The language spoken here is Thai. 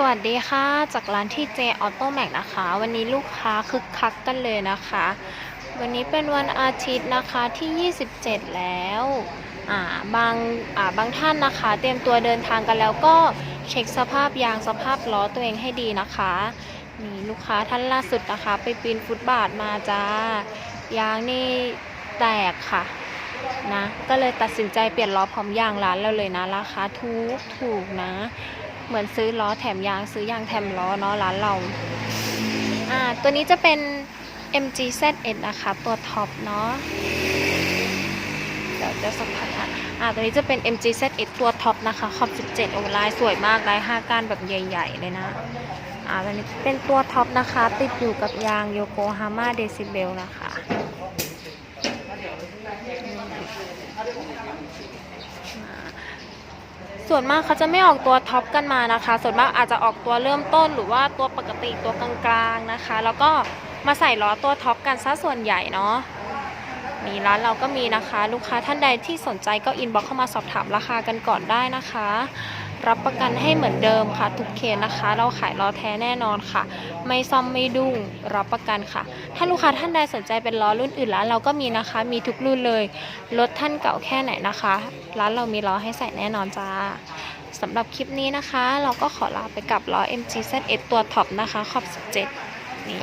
สวัสดีค่ะ จากร้านที่เจออโต้แม็กนะคะ วันนี้ลูกค้าคึกคักกันเลยนะคะ วันนี้เป็นวันอาทิตย์นะคะที่ 27 แล้วอ่าบางอ่าบางท่านนะคะ เตรียมตัวเดินทางกันแล้วก็เช็คสภาพยางสภาพล้อตัวเองให้ดีนะคะนี่ลูกค้าท่านล่าสุดนะคะ ไปปีนฟุตบาทมาจ้ายางนี่แตกค่ะนะก็เลยตัดสินใจเปลี่ยนล้อพร้อมยางร้านเราเลยนะราคาถูกถูกนะ เหมือนซื้อล้อแถมยางซื้อยางแถมล้อเนาะร้านเรา อ่า ตัวนี้จะเป็น MG ZS นะคะ ตัวท็อปเนาะเดี๋ยวจะสักพักอะอ่าตัวนี้จะเป็น MG ZS ตัวท็อปนะคะขอบ17 โอลายสวยมากลาย5ก้านแบบใหญ่ ๆ เลยนะ อ่าตัวนี้เป็นตัวท็อปนะคะ ติดอยู่กับยางโยโกฮาม่าเดซิเบลนะคะ ส่วนมากเขาจะไม่ออกตัวท็อปกันมานะคะ ส่วนมากอาจจะออกตัวเริ่มต้นหรือว่าตัวปกติตัวกลางๆนะคะ แล้วก็มาใส่ล้อตัวท็อปกันซะส่วนใหญ่เนาะ มีร้านเราก็มีนะคะ ลูกค้าท่านใดที่สนใจก็อินบ็อกเข้ามาสอบถามราคากันก่อนได้นะคะ รับประกันให้เหมือนเดิมค่ะ ทุกเคสนะคะ เราขายล้อแท้แน่นอนค่ะ ไม่ซ่อมไม่ดุ้งรับประกันค่ะ ถ้าลูกค้าท่านใดสนใจเป็นล้อรุ่นอื่นร้านเราก็มีนะคะ มีทุกรุ่นเลยรถท่านเก่าแค่ไหนนะคะ ร้านเรามีล้อให้ใส่แน่นอนจ้าสำหรับคลิปนี้นะคะ เราก็ขอลาไปกับล้อ MG ZS ตัวท็อปนะคะขอบ 17 นี่